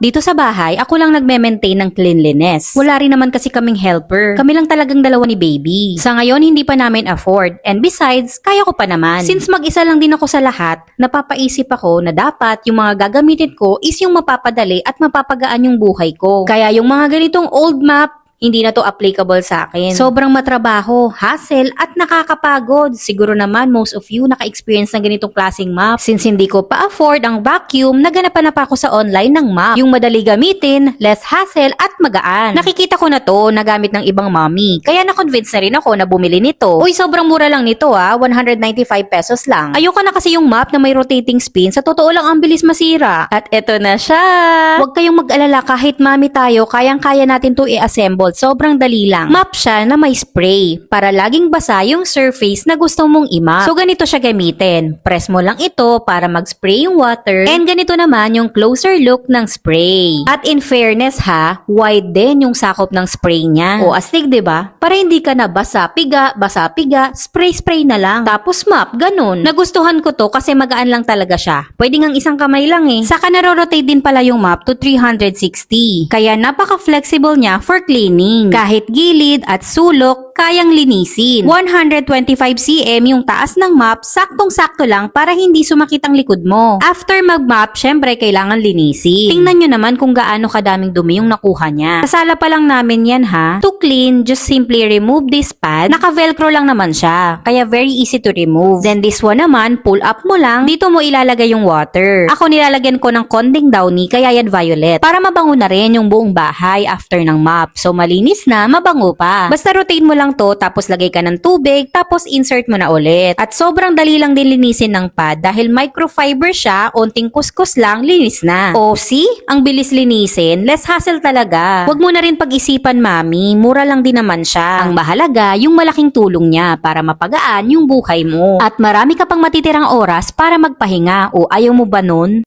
Dito sa bahay, ako lang nagme-maintain ng cleanliness. Wala rin naman kasi kaming helper. Kami lang talagang dalawa ni baby. Sa ngayon, hindi pa namin afford. And besides, kaya ko pa naman. Since mag-isa lang din ako sa lahat, napapaisip ako na dapat yung mga gagamitin ko is yung mapapadali at mapapagaan yung buhay ko. Kaya yung mga ganitong old map, hindi na to applicable sa akin. Sobrang matrabaho, hassle, at nakakapagod. Siguro naman most of you naka-experience ng ganitong klaseng map. Since hindi ko pa afford ang vacuum, naganapan na pa ako sa online ng map. Yung madali gamitin, less hassle, at magaan. Nakikita ko na to na gamit ng ibang mommy. Kaya na-convince na rin ako na bumili nito. Uy, sobrang mura lang nito ah, 195 pesos lang. Ayoko na kasi yung map na may rotating spin. Sa totoo lang ang bilis masira. At eto na siya. Huwag kayong mag-alala kahit mami tayo, kayang-kaya natin to i-assemble. Sobrang dali lang. Map siya na may spray para laging basa yung surface na gusto mong i-map. So ganito siya gamitin. Press mo lang ito para mag-spray yung water. And ganito naman yung closer look ng spray. At in fairness ha, wide din yung sakop ng spray niya. O astig ba? Para hindi ka na basa piga, basa piga, spray spray na lang. Tapos map, ganun. Nagustuhan ko to kasi magaan lang talaga siya. Pwede ngang isang kamay lang eh. Saka naro-rotate din pala yung map to 360. Kaya napaka-flexible niya for cleaning. Kahit gilid at sulok, kayang linisin. 125 cm yung taas ng map, saktong-sakto lang para hindi sumakit ang likod mo. After mag-map, syempre kailangan linisin. Tingnan nyo naman kung gaano kadaming dumi yung nakuha niya. Sa sala pa lang namin yan ha. To clean, just simply remove this pad. Naka-velcro lang naman siya, kaya very easy to remove. Then this one naman, pull up mo lang, dito mo ilalagay yung water. Ako nilalagyan ko ng konding downy, kaya yan violet. Para mabango na rin yung buong bahay after ng map. So malinis na, mabango pa. Basta rotate mo lang to, tapos lagay ka ng tubig, tapos insert mo na ulit. At sobrang dali lang din linisin ng pad dahil microfiber siya, onting kuskus lang, linis na. O see? Ang bilis linisin, less hassle talaga. Huwag mo na rin pag-isipan mami, mura lang din naman siya. Ang mahalaga, yung malaking tulong niya para mapagaan yung buhay mo. At marami ka pang matitirang oras para magpahinga o ayaw mo ba nun?